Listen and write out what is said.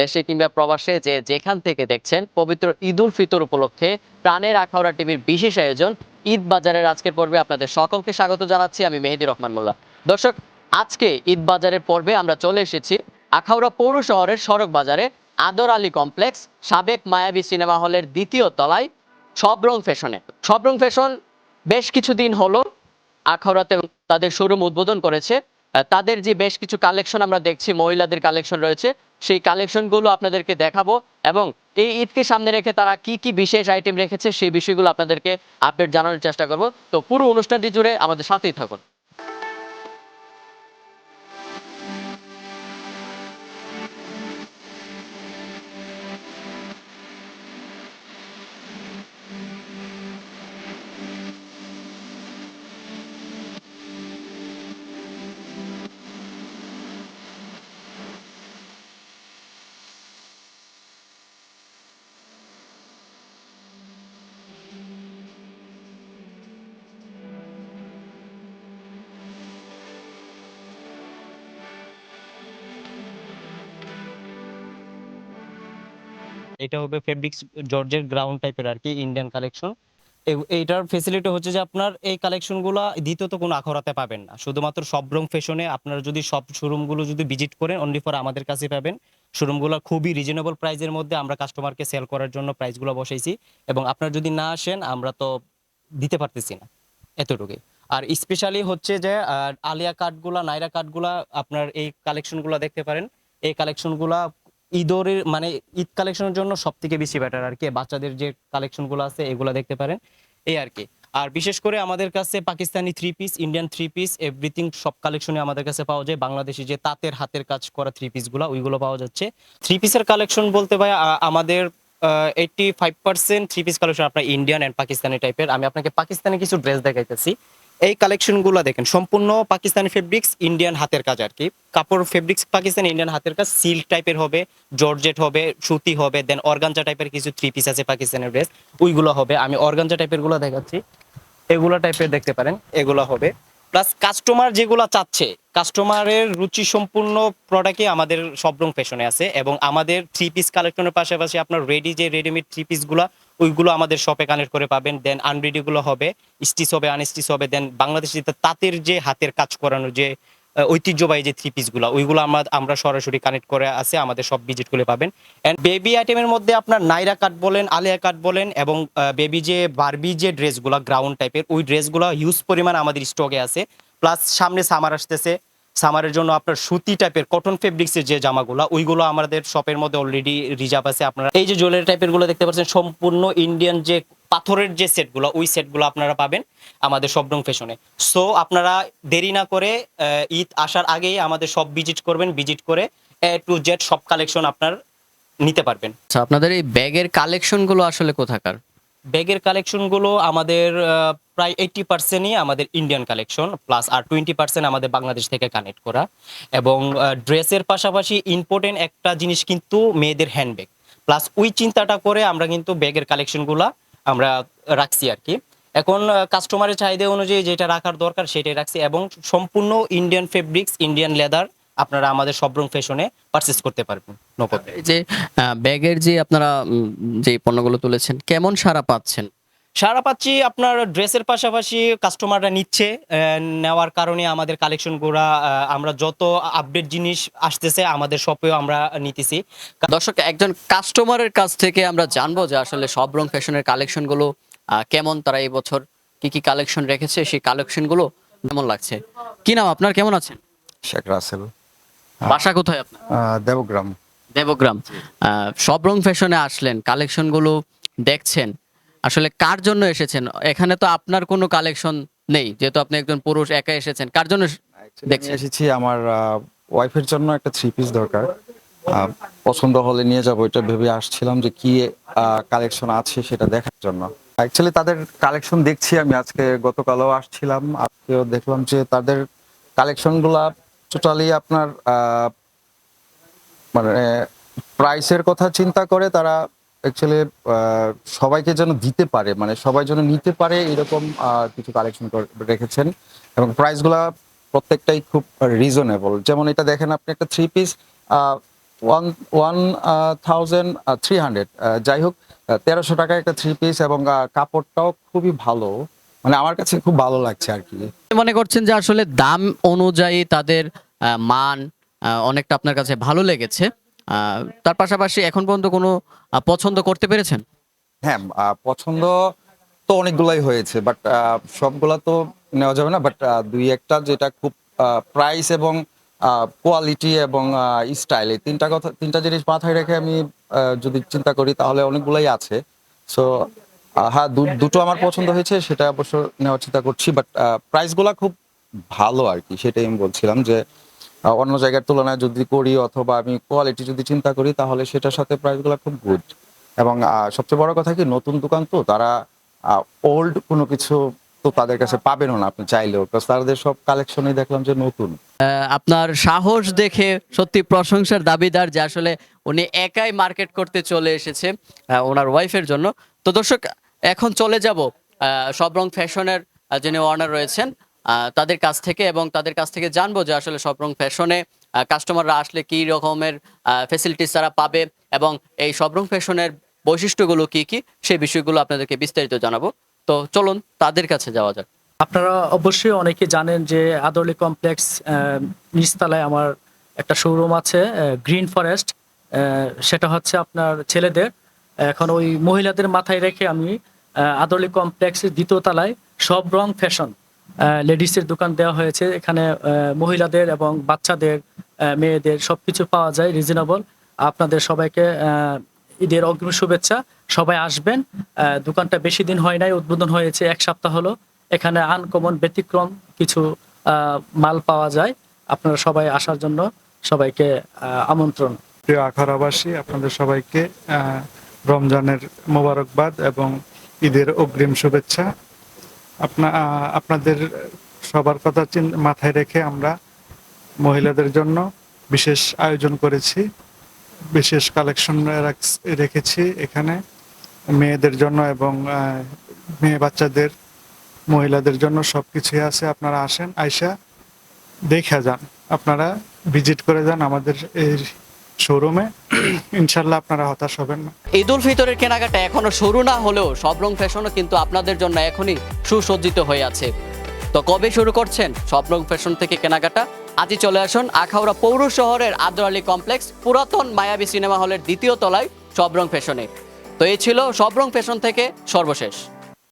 দেশে কিংবা প্রবাসে যে যেখান থেকে দেখছেন, পবিত্র ঈদ উল ফিতর উপলক্ষে প্রাণের আখাউড়া টিভির বিশেষ আয়োজন ঈদ বাজারের আজকের পর্বে আপনাদের সকলকে স্বাগত জানাচ্ছি। আমি মেহেদি রহমান মোল্লা। দর্শক, আজকে ঈদ বাজারের পর্বে আমরা চলে এসেছি আখাউড়া পৌর শহরের সড়ক বাজারে আদর আলী কমপ্লেক্স, সাবেক মায়াবী সিনেমা হলের দ্বিতীয় তলায় সবরং ফ্যাশনে। সবরং ফ্যাশন বেশ কিছুদিন হলো আখাউড়াতে তাদের শোরুম উদ্বোধন করেছে। তাদের যে বেশ কিছু কালেকশন আমরা দেখছি, মহিলাদের কালেকশন রয়েছে, সেই কালেকশনগুলো আপনাদেরকে দেখাবো এবং এই ঈদকে সামনে রেখে তারা কি কি বিশেষ আইটেম রেখেছে, সেই বিষয়গুলো আপনাদেরকে আপডেট জানানোর চেষ্টা করব। তো পুরো অনুষ্ঠানটি জুড়ে আমাদের সাথেই থাকুন। এটা হবে ফেব্রিক্স জর্জের গ্রাউন্ড টাইপের আর কি ইন্ডিয়ান কালেকশন এইটার ফেসিলিটি হচ্ছে যে আপনার এই কালেকশনগুলো দ্বিতীয়ত কোনো আখড়াতে পাবেন না। শুধুমাত্র সব রং ফ্যাশনে আপনারা যদি সব শোরুমগুলো যদি ভিজিট করেন অনলি ফর আমাদের কাছে পাবেন। শোরুমগুলো খুবই রিজনেবল প্রাইসের মধ্যে আমরা কাস্টমারকে সেল করার জন্য প্রাইসগুলো বসাইছি। এবং আপনারা যদি না আসেন, আমরা তো দিতে পারতেছি না এতটুকুই। আর স্পেশালি হচ্ছে যে আলিয়া কার্ডগুলা নাইরা কার্ডগুলা আপনার এই কালেকশনগুলো দেখতে পারেন। এই কালেকশনগুলা ঈদরের মানে ঈদ কালেকশনের জন্য সব থেকে বেশি বেটার আর কি। বাচ্চাদের যে কালেকশনগুলো আছে, এগুলো দেখতে পারেন। এই আর কি। আর বিশেষ করে আমাদের কাছে Pakistani three piece Indian three piece everything সব কালেকশনে আমাদের কাছে পাওয়া যায়। বাংলাদেশি যে তাঁতের হাতের কাজ করা থ্রি পিসগুলো ওইগুলো পাওয়া যাচ্ছে। থ্রি পিসের কালেকশন বলতে ভাই আমাদের eighty five percent three piece collection আপনার ইন্ডিয়ান অ্যান্ড পাকিস্তানি টাইপের আমি আপনাকে পাকিস্তানি কিছু ড্রেস দেখাইতেছি। এই কালেকশনগুলো দেখেন, সম্পূর্ণ পাকিস্তানি ফেব্রিক্স ইন্ডিয়ান হাতের কাজ আর কি। কাপড় ফেব্রিক্স পাকিস্তানি ইন্ডিয়ান হাতের কাজ সিল্ক টাইপের হবে জর্জেট হবে, সুতি হবে দেন অর্গানজা টাইপের কিছু থ্রি পিস আছে পাকিস্তানের ড্রেস ওইগুলো হবে। আমি অর্গানজা টাইপেরগুলো দেখাচ্ছি। এগুলো টাইপের দেখতে পারেন, এগুলো হবে। প্লাস কাস্টমার যেগুলো চাচ্ছে কাস্টমারের রুচি সম্পূর্ণ প্রোডাক্টই আমাদের সব রং ফ্যাশনে আছে এবং আমাদের থ্রি পিস কালেকশনের পাশাপাশি আপনার রেডি যে রেডিমেড থ্রি পিসগুলো ওইগুলো আমাদের শপে কানেক্ট করে পাবেন দেন আনরেডি গুলো হবে স্টিচ হবে আনস্টিচ হবে দেন বাংলাদেশি তাঁতের যে হাতের কাজ করানো যে ঐতিহ্যবাহী যে থ্রি পিসগুলো ওইগুলো আমরা আমরা সরাসরি কানেক্ট করে আছে, আমাদের সব ভিজিট করে পাবেন। এন্ড বেবি আইটেমের মধ্যে আপনার নাইরা কাট বলেন, আলিয়া কাট বলেন, এবং বেবি যে বারবি যে ড্রেসগুলো গ্রাউন্ড টাইপের ওই ড্রেসগুলো হিউজ পরিমাণ আমাদের স্টকে আছে। প্লাস সামনে সামার আসতেছে সামারের জন্য আপনার সুতি টাইপের কটন ফেব্রিক্সের যে জামাগুলো, ওইগুলো আমাদের শপের মধ্যে অলরেডি রিজার্ভ আছে। আপনারা এই যে জুয়েলারি টাইপেরগুলো দেখতে পাচ্ছেন, সম্পূর্ণ ইন্ডিয়ান যে পাথরের যে সেটগুলো ওই সেটগুলো আপনারা পাবেন আমাদের সবরং ফ্যাশনে সো আপনারা দেরি না করে ঈদ আসার আগেই আমাদের সব ভিজিট করবেন ভিজিট করে এ টু জেড সব কালেকশন আপনার নিতে পারবেন। আচ্ছা আপনাদের এই ব্যাগের কালেকশনগুলো আসলে কোথাকার? ব্যাগের কালেকশনগুলো আমাদের প্রায় এইটটি পার্সেন্টই আমাদের ইন্ডিয়ান কালেকশন প্লাস আর টোয়েন্টি পার্সেন্ট আমাদের বাংলাদেশ থেকে কানেক্ট করা। এবং ড্রেসের পাশাপাশি ইম্পর্টেন্ট একটা জিনিস কিন্তু মেয়েদের হ্যান্ডব্যাগ প্লাস ওই চিন্তাটা করে আমরা কিন্তু ব্যাগের কালেকশনগুলো আমরা রাখছি আর কি। এখন কাস্টমারের চাহিদা অনুযায়ী যেটা রাখার দরকার সেটাই রাখছি এবং সম্পূর্ণ ইন্ডিয়ান ফেব্রিক্স ইন্ডিয়ান লেদার আপনারা আমাদের সবরং ফ্যাশনে পারচেস করতে পারবেন। এই যে ব্যাগের যে আপনারা যে পণ্যগুলো তুলেছেন কেমন সারা পাচ্ছেন? সারা পাচ্ছি আপনার ড্রেসের পাশাপাশি কাস্টমাররা নিচ্ছে নেওয়ার কারণে আমাদের কালেকশনগুলো আমরা যত আপডেট জিনিস আসতেছে আমাদের শপেও আমরা নিতেছি। দর্শক একজন কাস্টমারের কাছ থেকে আমরা জানব যে আসলে সব রং ফ্যাশনের কালেকশনগুলো কেমন তারা এই বছর কি কি কালেকশন রেখেছে সেই কালেকশনগুলো কেমন লাগছে? কি নাম আপনার? কেমন আছেন? শেখ রাসেল। বাসা কোথায় আপনার? দেবগ্রাম। দেবগ্রাম। সব রং ফ্যাশনে আসলেন কালেকশনগুলো দেখছেন। আসলে কার জন্য এসেছেন? এখানে তো আপনার কোনো কালেকশন নেই যেহেতু আপনি একজন পুরুষ একা এসেছেন। কার জন্য দেখছেন? এসেছি আমার ওয়াইফের জন্য একটা থ্রি পিস দরকার। পছন্দ হলে নিয়ে যাব এটা ভেবে আসছিলাম যে কি কালেকশন আছে সেটা দেখার জন্য। অ্যাকচুয়ালি তাদের কালেকশন দেখছি আমি আজকে গতকালও আসছিলাম আজকেও দেখলাম যে তাদের কালেকশনগুলা টোটালি আপনার মানে প্রাইসের কথা চিন্তা করে তারা অ্যাকচুয়ালি সবাইকে যেন দিতে পারে মানে সবাই যেন নিতে পারে এরকম কিছু কালেকশন রেখেছেন এবং প্রাইসগুলা প্রত্যেকটাই খুব রিজনেবল যেমন এটা দেখেন আপনি একটা three piece one one thousand three hundred যাই হোক তেরোশো টাকা একটা থ্রি পিস এবং কাপড়টাও খুবই ভালো। মানে আমার কাছে খুব ভালো লাগছে আর কি। মনে করছেন যে আসলে দাম অনুযায়ী তাদের মান অনেকটা আপনার কাছে ভালো লেগেছে তার পাশাপাশি এখন পর্যন্ত কোনো পছন্দ করতে পেরেছেন? হ্যাঁ পছন্দ তো অনেকগুলাই হয়েছে বাট সবগুলা তো নেওয়া যাবে না বাট দুই একটা যেটা খুব প্রাইস এবং কোয়ালিটি এবং স্টাইল এই তিনটা কথা তিনটা জিনিস মাথায় রেখে আমি যদি চিন্তা করি তাহলে অনেকগুলাই আছে। সো হ্যাঁ দুটো আমার পছন্দ হয়েছে, সেটা অবশ্য নেওয়ার চিন্তা করছি বাট প্রাইসগুলা খুব ভালো আর কি, সেটাই আমি বলছিলাম যে অন্য জায়গার তুলনায় যদি করি অথবা আমি কোয়ালিটি যদি চিন্তা করি, তাহলে সেটার সাথে প্রাইসগুলো খুব গুড এবং সবচেয়ে বড় কথা কি, নতুন দোকান তো, তারা ওল্ড কোনো কিছু তো তাদের কাছে পাবেনও না আপনি চাইলেও তাদের সব কালেকশনই দেখলাম যে নতুন। আপনার সাহস দেখে সত্যি প্রশংসার দাবিদার যে আসলে উনি একাই মার্কেট করতে চলে এসেছে ওনার ওয়াইফের জন্য। তো দর্শক এখন চলে যাব সব রং ফ্যাশনের যিনি ওয়ার্নার রয়েছেন তাদের কাছ থেকে এবং তাদের কাছ থেকে জানব যে আসলে সব রং ফ্যাশনে কাস্টমাররা আসলে কি রকমের ফেসিলিটিস তারা পাবে এবং এই সব রং ফ্যাশনের বৈশিষ্ট্যগুলো কি কি সেই বিষয়গুলো আপনাদেরকে বিস্তারিত জানাব। তো চলুন, তাদের কাছে যাওয়া যাক। আপনারা অবশ্যই অনেকে জানেন যে আদরলি কমপ্লেক্স নিচতলায় আমার একটা শোরুম আছে গ্রিন ফরেস্ট সেটা হচ্ছে আপনার ছেলেদের। এখন ওই মহিলাদের মাথায় রেখে আমি আহ, আদরলি কমপ্লেক্সের দ্বিতীয় তলায় সব রং ফ্যাশন লেডিসের দোকান দেওয়া হয়েছে। এখানে মহিলাদের এবং বাচ্চাদের মেয়েদের সব কিছু পাওয়া যায় রিজনেবল আপনাদের সবাইকে ঈদের অগ্রিম শুভেচ্ছা। সবাই আসবেন। দোকানটা বেশি দিন হয় নাই উদ্বোধন হয়েছে এক সপ্তাহ হলো। এখানে আনকমন ব্যতিক্রম কিছু মাল পাওয়া যায়। আপনারা সবাই আসার জন্য সবাইকে আমন্ত্রণ। প্রিয় আখারাবাসী আপনাদের সবাইকে রমজানের মোবারকবাদ এবং ঈদের অগ্রিম শুভেচ্ছা। আপনা আপনাদের সবার কথা মাথায় রেখে আমরা মহিলাদের জন্য বিশেষ আয়োজন করেছি। বিশেষ কালেকশন রেখেছি এখানে মেয়েদের জন্য এবং মেয়ে বাচ্চাদের, মহিলাদের জন্য সবকিছুই আছে। আপনারা আসেন, আইসা দেখে যান। আপনারা ভিজিট করে যান আমাদের এই শোরুমে, ইনশাল্লাহ আপনারা হতাশ হবেন না। ঈদ উল ফিতরের কেনাকাটা এখনও শুরু না হলেও সব রং ফ্যাশনও কিন্তু আপনাদের জন্য এখনই সুসজ্জিত হয়ে আছে। তো কবে শুরু করছেন সব রং ফ্যাশন থেকে কেনাকাটা? আজই চলে আসুন আখাউড়া পৌর শহরের আদর আলী কমপ্লেক্স, পুরাতন মায়াবী সিনেমা হলের দ্বিতীয় তলায় সব রং ফ্যাশনে। তো এই ছিল সব রং ফ্যাশন থেকে সর্বশেষ।